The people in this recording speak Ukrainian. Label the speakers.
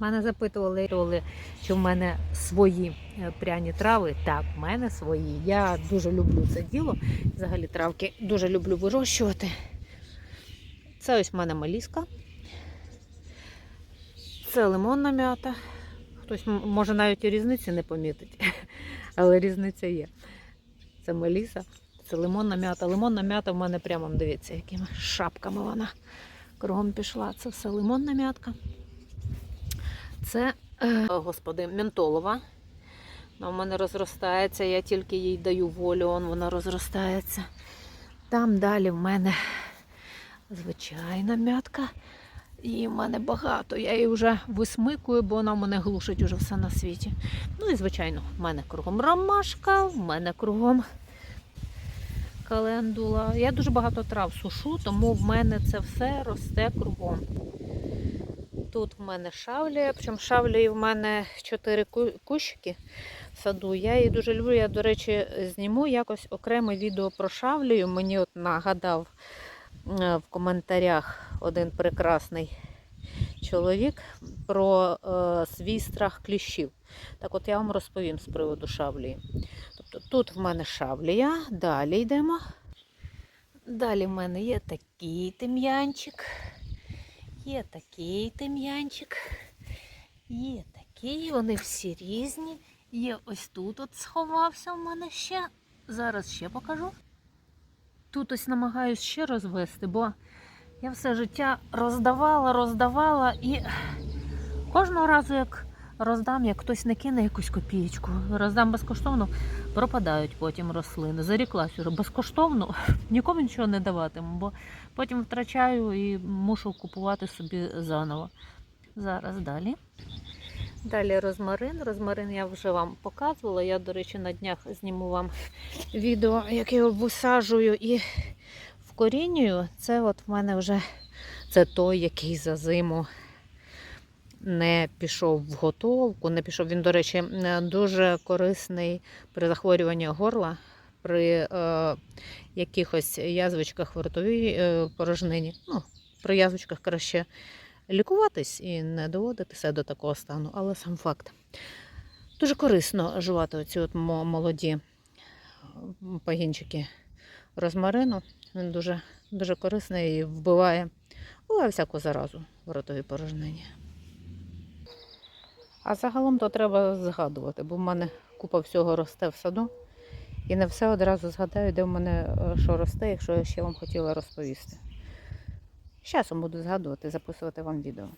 Speaker 1: Мене запитували, чи в мене свої е, пряні трави. Так, в мене свої. Я дуже люблю це діло. Взагалі травки дуже люблю вирощувати. Це ось в мене маліска. Це лимонна м'ята. Хтось може навіть і різниці не помітить, але різниця є. Це меліса, це лимонна м'ята. Лимонна м'ята в мене прямо, дивіться, якими шапками вона кругом пішла. Це все лимонна м'ятка. Це, е, господи, ментолова. Вона в мене розростається, я тільки їй даю волю, он вона розростається. Там далі в мене звичайна м'ятка. Її в мене багато. Я її вже висмикую, бо вона в мене глушить уже все на світі. Ну і звичайно, в мене кругом ромашка, в мене кругом календула. Я дуже багато трав сушу, тому в мене це все росте кругом. Тут в мене шавлія, причому шавлії в мене чотири ку- кущики в саду. Я її дуже люблю. Я, до речі, зніму якось окреме відео про шавлію. Мені от нагадав е, в коментарях один прекрасний чоловік про е, свій страх кліщів. Так от я вам розповім з приводу шавлії. Тобто тут в мене шавлія, далі йдемо. Далі в мене є такий тим'янчик. Є такий тим'янчик. Є такий, вони всі різні. Є ось тут от сховався в мене ще. Зараз ще покажу. Тут ось намагаюсь ще розвести, бо я все життя роздавала, роздавала і кожного разу, як роздам, як хтось не кине якусь копієчку, роздам безкоштовно, пропадають потім рослини. Заріклась уже безкоштовно, нікому нічого не даватиму, бо потім втрачаю і мушу купувати собі заново. Зараз далі. Далі розмарин. Розмарин я вже вам показувала. Я, до речі, на днях зніму вам відео, як я висаджую і вкорінюю. Це от в мене вже це той, який за зиму не пішов в готовку. Не пішов. Він, до речі, е, дуже корисний при захворюванні горла, при е, якихось язвичках в ротовій е, порожнині. Ну, при язвичках краще лікуватись і не доводитися до такого стану, але сам факт. Дуже корисно жувати оці от молоді пагінчики розмарину. Він дуже, дуже корисний і вбиває, вбиває всяку заразу в ротовій порожнині. А загалом то треба згадувати, бо в мене купа всього росте в саду. І не все одразу згадаю, де в мене е, що росте, якщо я ще вам хотіла розповісти. З часом буду згадувати, записувати вам відео.